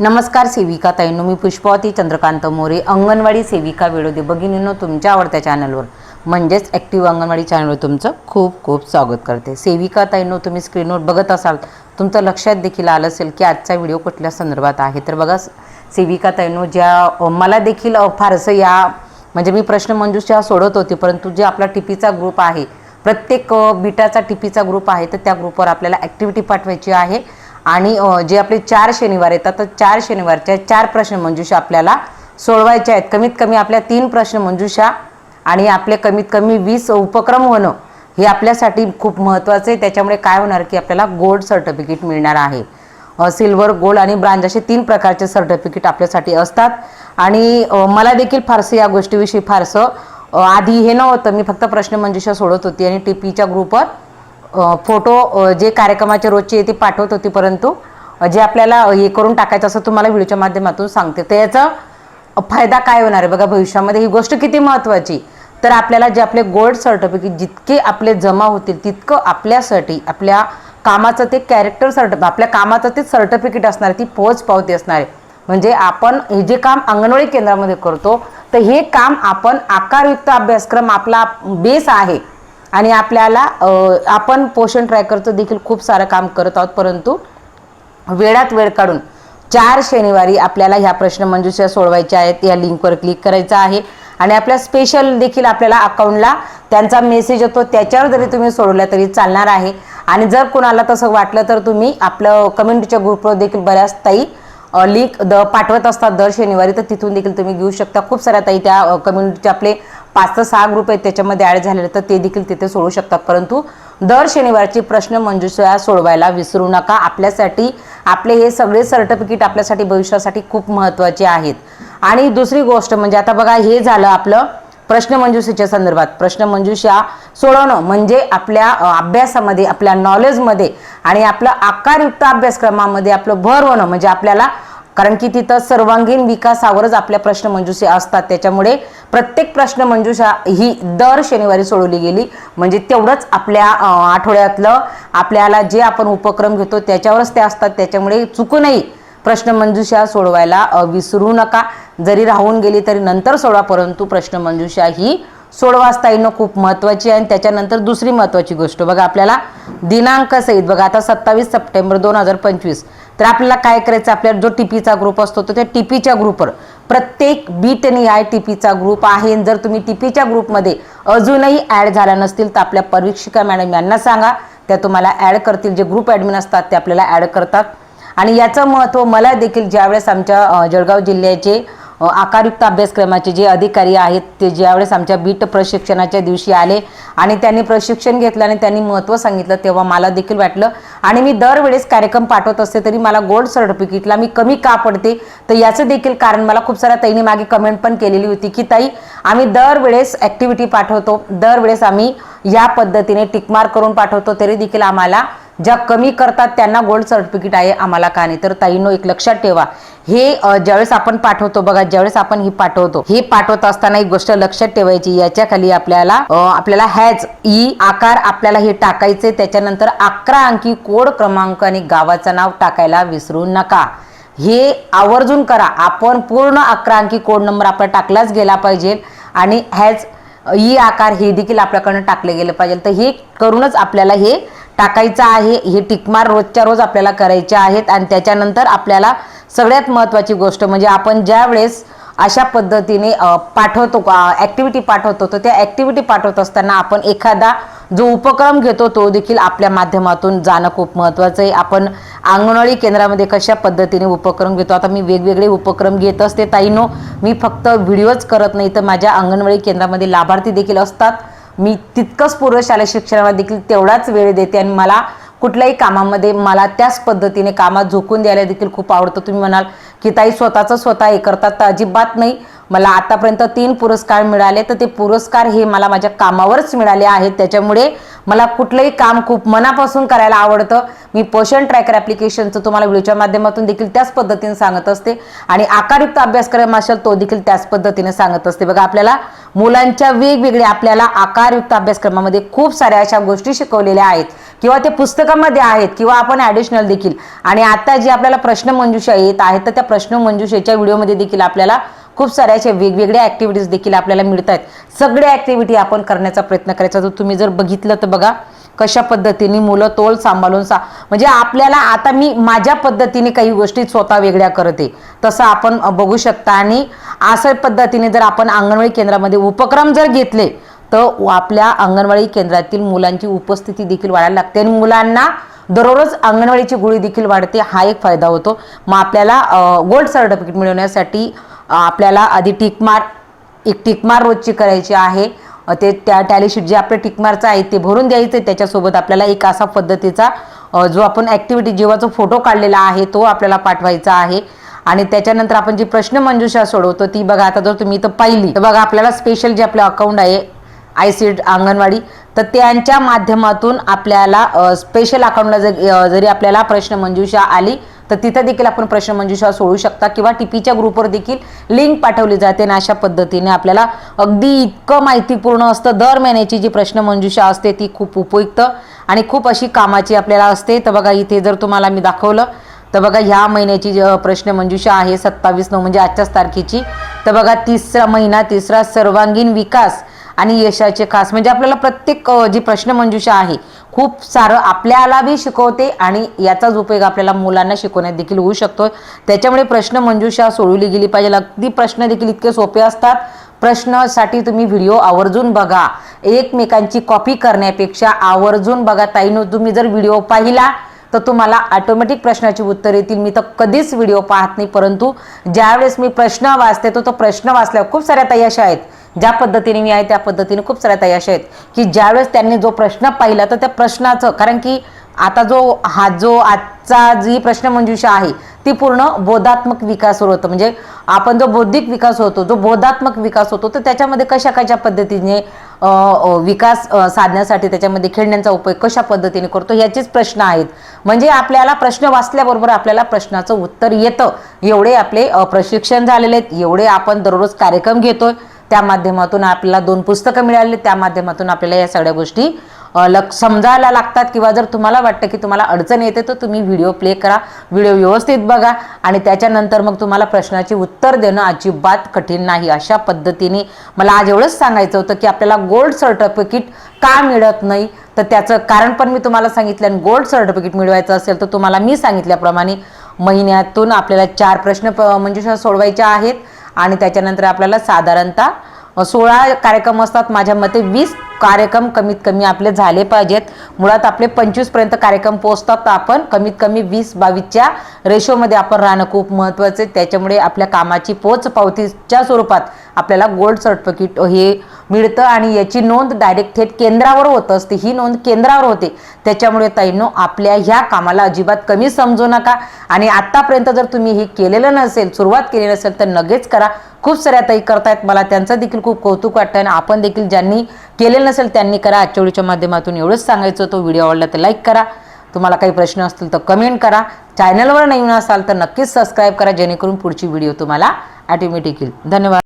नमस्कार सेविका ताईंनो मी पुष्पावती चंद्रकांत मोरे अंगणवाडी सेविका विडोदे भगिनींनो तुमच्या आवडत्या चॅनलवर. म्हणजेच ॲक्टिव्ह अंगणवाडी चॅनलवर तुमचं खूप खूप स्वागत करते. सेविका ताईंनो तुम्ही स्क्रीनवर बघत असाल तुमचं लक्षात देखील आलं असेल की आजचा व्हिडिओ कुठल्या संदर्भात आहे तर बघा सेविका ताईंनो ज्या मला देखील फारसं या म्हणजे मी प्रश्न मंजुषा सोडत होते परंतु जे आपला टिपीचा ग्रुप आहे प्रत्येक बिटाचा टिपीचा ग्रुप आहे तर त्या ग्रुपवर आपल्याला ॲक्टिव्हिटी पाठवायची आहे. आणि जे आपले चार शनिवार येतात तर चार शनिवारच्या चार प्रश्न मंजुषा आपल्याला सोडवायचे आहेत. कमीत कमी आपल्या तीन प्रश्न मंजुषा आणि आपले कमीत कमी वीस उपक्रम होणं हे आपल्यासाठी खूप महत्त्वाचं आहे. त्याच्यामुळे काय होणार की आपल्याला गोल्ड सर्टिफिकेट मिळणार आहे. सिल्वर गोल्ड आणि ब्रांज असे तीन प्रकारचे सर्टिफिकेट आपल्यासाठी असतात. आणि मला देखील फारसं या गोष्टीविषयी फारसं आधी हे नव्हतं. मी फक्त प्रश्नमंजुषा सोडत होती आणि टी पीच्या ग्रुपवर फोटो जे कार्यक्रमाचे रोजचे ती ते पाठवत होती परंतु जे आपल्याला हे करून टाकायचं असं तुम्हाला व्हिडिओच्या माध्यमातून सांगते. तर याचा फायदा काय होणार आहे? बघा भविष्यामध्ये ही गोष्ट किती महत्त्वाची. तर आपल्याला जे आपले गोल्ड सर्टिफिकेट जितके आपले जमा होतील तितकं आपल्यासाठी आपल्या कामाचं ते कॅरेक्टर सर्टिफिक आपल्या कामाचं ते सर्टिफिकेट असणार ती पोच पावती असणार आहे. म्हणजे आपण हे जे काम अंगणवाडी केंद्रामध्ये करतो तर हे काम आपण आकारयुक्त अभ्यासक्रम आपला बेस आहे आणि आपल्याला आपण पोषण ट्रॅकरचं देखील खूप सारं काम करत आहोत परंतु वेळात वेळ काढून चार शनिवारी आपल्याला ह्या प्रश्न मंजुषा सोडवायच्या आहेत या लिंकवर क्लिक करायचं आहे. आणि आपल्या स्पेशल देखील आपल्याला अकाउंटला त्यांचा मेसेज येतो त्याच्यावर जरी तुम्ही सोडवल्या तरी चालणार आहे. आणि जर कुणाला तसं वाटलं तर तुम्ही आपलं कम्युनिटीच्या ग्रुपवर देखील बऱ्याच ताई लिंक द पाठवत असतात दर शनिवारी तर तिथून देखील तुम्ही घेऊ शकता. खूप साऱ्या ताई त्या कम्युनिटीचे आपले पाच ते सहा ग्रुप आहेत त्याच्यामध्ये ॲड झालेले तर ते देखील तिथे सोडू शकतात. परंतु दर शनिवारची प्रश्न मंजुषा सोडवायला विसरू नका. आपल्यासाठी आपले हे सगळे सर्टिफिकेट आपल्यासाठी भविष्यासाठी खूप महत्त्वाचे आहेत. आणि दुसरी गोष्ट म्हणजे आता बघा हे झालं आपलं प्रश्नमंजुषेच्या संदर्भात. प्रश्नमंजुषा सोडवणं म्हणजे आपल्या अभ्यासामध्ये आपल्या नॉलेजमध्ये आणि आपलं आकारयुक्त अभ्यासक्रमामध्ये आपलं भर होणं म्हणजे आपल्याला कारण की तिथं सर्वांगीण विकासावरच आपल्या प्रश्नमंजुषे असतात. त्याच्यामुळे प्रत्येक प्रश्न मंजुषा ही दर शनिवारी सोडवली गेली. म्हणजे तेवढंच आपल्या आठवड्यातलं आपल्याला जे आपण उपक्रम घेतो त्याच्यावरच ते असतात. त्याच्यामुळे चुकूनही प्रश्नमंजुषा सोडवायला विसरू नका. जरी राहून गेली तरी नंतर सोडवा परंतु प्रश्न मंजुषा ही असता येणं खूप महत्त्वाची आहे. आणि त्याच्यानंतर दुसरी महत्त्वाची गोष्ट. बघा आपल्याला दिनांक सहित बघा आता सत्तावीस सप्टेंबर दोन हजार पंचवीस. तर आपल्याला काय करायचं? आपल्या जो टीपीचा ग्रुप असतो तर त्या टीपीच्या ग्रुपवर प्रत्येक बीट टी पीचा ग्रुप आहे. जर तुम्ही टी पीच्या ग्रुपमध्ये अजूनही ॲड झाला नसतील तर आपल्या परीक्षिका मॅडम यांना सांगा. त्या तुम्हाला ॲड करतील. जे ग्रुप ॲडमिन असतात ते आपल्याला ॲड करतात. आणि याचं महत्त्व मला देखील ज्यावेळेस आमच्या जळगाव जिल्ह्याचे आकारयुक्त अभ्यासक्रमाचे जे अधिकारी आहेत ते ज्यावेळेस आमच्या बीट प्रशिक्षणाच्या दिवशी आले आणि त्यांनी प्रशिक्षण घेतलं आणि त्यांनी महत्त्व सांगितलं तेव्हा मला देखील वाटलं. आणि मी दरवेळेस कार्यक्रम पाठवत असते तरी मला गोल्ड सर्टिफिकेटला मी कमी का पडते? तर याचं देखील कारण मला खूप साऱ्या ताईने मागे कमेंट पण केलेली होती की ताई आम्ही दरवेळेस ॲक्टिव्हिटी पाठवतो. दरवेळेस आम्ही या पद्धतीने टिकमार करून पाठवतो तरी देखील आम्हाला ज्या कमी करतात त्यांना गोल्ड सर्टिफिकेट आहे आम्हाला का नाही? तर ताईनो एक लक्षात ठेवा. हे ज्यावेळेस आपण पाठवतो बघा ज्यावेळेस आपण ही पाठवतो हे पाठवत असताना एक गोष्ट लक्षात ठेवायची याच्या खाली आपल्याला आपल्याला हॅज ई आकार आपल्याला हे टाकायचे त्याच्यानंतर अकरा अंकी कोड क्रमांक आणि गावाचं नाव टाकायला विसरू नका. हे आवर्जून करा. आपण पूर्ण अकरा अंकी कोड नंबर आपला टाकलाच गेला पाहिजे आणि हॅज ई आकार हे देखील आपल्याकडनं टाकले गेले पाहिजे. तर हे करूनच आपल्याला हे टाकायचं आहे हे टिकमार रोजच्या रोज आपल्याला करायचे आहेत आणि त्याच्यानंतर आपल्याला सगळ्यात महत्त्वाची गोष्ट म्हणजे आपण ज्या वेळेस अशा पद्धतीने पाठवतो ॲक्टिव्हिटी पाठवतो तर त्या ॲक्टिव्हिटी पाठवत असताना आपण एखादा जो उपक्रम घेतो तो देखील आपल्या माध्यमातून जाणं खूप महत्त्वाचं आहे. आपण अंगणवाडी केंद्रामध्ये कशा पद्धतीने उपक्रम घेतो? आता मी वेगवेगळे उपक्रम घेत असते ताईनो मी फक्त व्हिडिओच करत नाही तर माझ्या अंगणवाडी केंद्रामध्ये लाभार्थी देखील असतात. मी तितकंच पूर्व शालेय शिक्षणाला देखील तेवढाच वेळ देते आणि मला कुठल्याही कामामध्ये मला त्याच पद्धतीने कामात झोकून द्यायला देखील खूप आवडतं. तुम्ही म्हणाल की ताई स्वतःचं स्वतः हे करतात तर अजिबात नाही. मला आतापर्यंत तीन पुरस्कार मिळाले तर ते पुरस्कार हे मला माझ्या कामावरच मिळाले आहेत. त्याच्यामुळे मला कुठलंही काम खूप मनापासून करायला आवडतं. मी पोषण ट्रॅकर ॲप्लिकेशनचं तुम्हाला व्हिडिओच्या माध्यमातून देखील त्याच पद्धतीने सांगत असते. आणि आकारयुक्त अभ्यासक्रम असेल तो देखील त्याच पद्धतीने सांगत असते. बघा आपल्याला मुलांच्या वेगवेगळ्या आपल्याला आकारयुक्त अभ्यासक्रमामध्ये खूप साऱ्या अशा गोष्टी शिकवलेल्या आहेत. किंवा ते पुस्तकामध्ये आहेत किंवा आपण ॲडिशनल देखील. आणि आता जे आपल्याला प्रश्न मंजुषा येत आहेत तर त्या प्रश्न मंजुषेच्या व्हिडिओमध्ये देखील आपल्याला खूप साऱ्या अशा वेगवेगळ्या ॲक्टिव्हिटीज देखील आपल्याला मिळत आहेत सगळ्या ॲक्टिव्हिटी आपण करण्याचा प्रयत्न करायचा. तर तुम्ही जर बघितलं तर बघा कशा पद्धतीने मुलं तोल सांभाळून सा म्हणजे आपल्याला आता मी माझ्या पद्धतीने काही गोष्टी स्वतः वेगळ्या करते. तसं आपण बघू शकता आणि असं पद्धतीने जर आपण अंगणवाडी केंद्रामध्ये उपक्रम जर घेतले तर आपल्या अंगणवाडी केंद्रातील मुलांची उपस्थिती देखील वाढायला लागते आणि मुलांना दररोज अंगणवाडीची गोळी देखील वाढते. हा एक फायदा होतो. मग आपल्याला गोल्ड सर्टिफिकेट मिळवण्यासाठी आपल्याला आधी टिकमार एक टिकमार रोजची करायची आहे. ते त्या टॅलीशीट जे आपलं टिकमारचं आहे ते भरून द्यायचं आहे. त्याच्यासोबत आपल्याला एक असा पद्धतीचा जो आपण ॲक्टिव्हिटी जेव्हाचा फोटो काढलेला आहे तो आपल्याला पाठवायचा आहे. आणि त्याच्यानंतर आपण जी प्रश्न मंजुषा सोडवतो ती बघा आता जर तुम्ही इथं पाहिली तर बघा आपल्याला स्पेशल जे आपलं अकाउंट आहे आय सी अंगणवाडी तर त्यांच्या माध्यमातून आपल्याला स्पेशल अकाउंटला जर जरी आपल्याला प्रश्न मंजुषा आली तर तिथं देखील आपण प्रश्न मंजुषा सोडू शकता किंवा टीपीच्या ग्रुपवर देखील लिंक पाठवली जाते आणि अशा पद्धतीने आपल्याला अगदी इतकं माहितीपूर्ण असतं. दर महिन्याची जी प्रश्न मंजुषा असते ती खूप उपयुक्त आणि खूप अशी कामाची आपल्याला असते. तर बघा इथे जर तुम्हाला मी दाखवलं तर बघा ह्या महिन्याची जी, प्रश्न मंजुषा आहे सत्तावीस नऊ म्हणजे आजच्याच तारखेची. तर बघा तिसरा महिना तिसरा सर्वांगीण विकास आणि यशाचे खास म्हणजे आपल्याला प्रत्येक जी प्रश्नमंजुषा आहे खूप सारं आपल्याला बी शिकवते आणि याचाच उपयोग आपल्याला मुलांना शिकवण्यात देखील होऊ शकतो त्याच्यामुळे प्रश्न मंजुषा सोडवली गेली पाहिजे. अगदी प्रश्न देखील इतके सोपे असतात. प्रश्नासाठी तुम्ही व्हिडिओ आवर्जून बघा. एकमेकांची कॉपी करण्यापेक्षा आवर्जून बघा. ताईनो तुम्ही जर व्हिडिओ पाहिला तर तुम्हाला ऑटोमॅटिक प्रश्नाची उत्तर येतील. मी तर कधीच व्हिडिओ पाहत नाही परंतु ज्यावेळेस मी प्रश्न वाचते तो तो प्रश्न वाचल्यावर खूप साऱ्या ताई अशा आहेत. ज्या पद्धतीने मी आहे त्या पद्धतीने खूप साऱ्या ताई अशा आहेत. की ज्यावेळेस त्यांनी जो प्रश्न पाहिला तर त्या प्रश्नाचं कारण की आता जो हा जो आजचा जी प्रश्नमंजुषा आहे ती पूर्ण बोधात्मक विकास होतं. म्हणजे आपण जो बौद्धिक विकास होतो जो बोधात्मक विकास होतो तर त्याच्यामध्ये कशा कशा पद्धतीने विकास साधण्यासाठी त्याच्यामध्ये खेळण्यांचा उपयोग कशा पद्धतीने करतो याचेच प्रश्न आहेत. म्हणजे आपल्याला प्रश्न वाचल्याबरोबर आपल्याला प्रश्नाचं उत्तर येतं. एवढे आपले प्रशिक्षण झालेले आहेत. एवढे आपण दररोज कार्यक्रम घेतोय. त्या माध्यमातून आपल्याला दोन पुस्तकं मिळाली. त्या माध्यमातून आपल्याला या सगळ्या गोष्टी लक समजायला लागतात किंवा जर तुम्हाला वाटतं की तुम्हाला अडचण येते तर तुम्ही व्हिडिओ प्ले करा व्हिडिओ व्यवस्थित बघा आणि त्याच्यानंतर मग तुम्हाला प्रश्नाची उत्तर देणं अजिबात कठीण नाही. अशा पद्धतीने मला आज एवढंच सांगायचं होतं की आपल्याला गोल्ड सर्टिफिकेट का मिळत नाही? तर त्याचं कारण पण मी तुम्हाला सांगितलं आणि गोल्ड सर्टिफिकेट मिळवायचं असेल तर तुम्हाला मी सांगितल्याप्रमाणे महिन्यातून आपल्याला चार प्रश्न प- म्हणजे सोडवायचे आहेत आणि त्याच्यानंतर आपल्याला साधारणतः सोळा कार्यक्रम असतात. माझ्या मते वीस कार्यक्रम कमीत कमी आपले झाले पाहिजेत. मुळात आपले पंचवीसपर्यंत कार्यक्रम पोहोचतात. तर आपण कमीत कमी वीस बावीसच्या रेशोमध्ये आपण राहणं खूप महत्त्वाचं आहे. त्याच्यामुळे आपल्या कामाची पोच पावतीच्या स्वरूपात आपल्याला गोल्ड सर्टिफिकेट हे मिळतं आणि याची नोंद डायरेक्ट थेट केंद्रावर होत असते. ही नोंद केंद्रावर होते. त्याच्यामुळे ताईंनो आपल्या ह्या कामाला अजिबात कमी समजू नका. आणि आत्तापर्यंत जर तुम्ही हे केलेलं नसेल सुरुवात केली नसेल तर लगेच करा. खूप साऱ्या ताई करतायत. मला त्यांचं देखील खूप कौतुक वाटतं आणि आपण देखील ज्यांनी केलेलं नसेल त्यांनी करा. आजच्या व्हिडिओच्या माध्यमातून एवढंच सांगायचं तो व्हिडिओ आवडला तर लाईक करा. तुम्हाला काही प्रश्न असतील तर कमेंट करा. चॅनलवर नवीन असाल तर नक्कीच सबस्क्राईब करा. जेणेकरून पुढची व्हिडिओ तुम्हाला ॲटोमॅटिक येईल. धन्यवाद.